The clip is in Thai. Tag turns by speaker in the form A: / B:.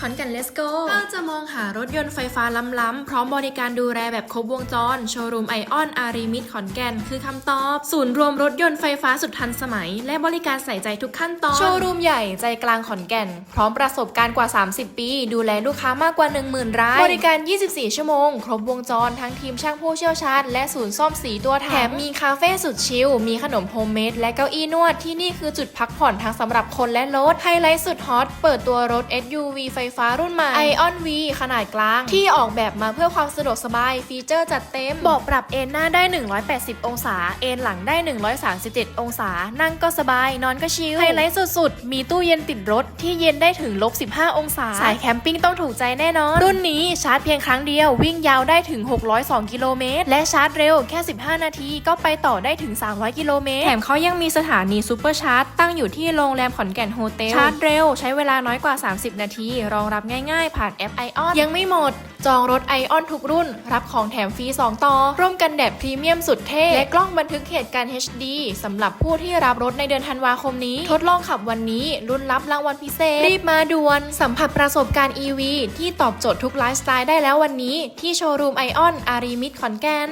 A: ขอนแก่นเลสโก้
B: ถ้าจะมองหารถยนต์ไฟฟ้าล้ำๆ พร้อมบริการดูแลแบบครบวงจร โชว์รูมไอออนอารีมิดขอนแก่น คือคำตอบ ศูนย์รวมรถยนต์ไฟฟ้าสุดทันสมัย และบริการใส่ใจทุกขั้นตอน โชว์รูมใหญ่ใจกลางขอนแก่น พร้อมประสบการณ์กว่า 30 ปี ดูแลลูกค้ามากกว่า 10,000 ราย บริการ 24 ชั่วโมง ครบวงจรทั้งทีมช่างผู้เชี่ยวชาญ และศูนย์ซ่อมสีตัวถังแถมมีคาเฟ่สุดชิลมีขนมโฮมเมดและเก้าอี้นวดที่นี่คือจุดพักผ่อนทั้งสำหรับคนและรถไฮไลท์สุดฮอตเปิดตัวรถ SUV ไฟฟ้ารุ่นใหม่ Ion V ขนาดกลาง ที่ออกแบบมาเพื่อความสะดวกสบาย ฟีเจอร์จัดเต็มเบาะปรับเอนหน้าได้ 180 องศา เอนหลังได้ 137 องศา นั่งก็สบาย นอนก็ชิล ไฮไลท์สุดๆ มีตู้เย็นติดรถ ที่เย็นได้ถึงลบ 15 องศา สายแคมปิ้งต้องถูกใจแน่นอน รุ่นนี้ชาร์จเพียงครั้งเดียว วิ่งยาวได้ถึง 602 กิโลเมตร และชาร์จเร็วแค่ 15 นาทีก็ไปต่อได้ถึง 300 กิโลเมตร แถมเขายังมีสถานีซูเปอร์ชาร์จตั้งอยู่ที่โรงแรมขอนแก่นโฮเทล ชาร์จเร็วใช้เวลาน้อยกว่า 30 นาทีรอองรับง่ายๆ ผ่านแอป Ion ยังไม่หมด จองรถ Ion ทุกรุ่น รับของแถมฟรี 2 ต่อ ร่วมกันแดดพรีเมียมสุดเท่ และกล้องบันทึกเหตุการณ์ HD สำหรับผู้ที่รับรถในเดือนธันวาคมนี้ ทดลองขับวันนี้รุ่นรับรางวัลพิเศษ รีบมาด่วน สัมผัสประสบการณ์ EV ที่ตอบโจทย์ทุกไลฟ์สไตล์ได้แล้ววันนี้ ที่โชว์รูม Ion อารีมิดขอนแก่น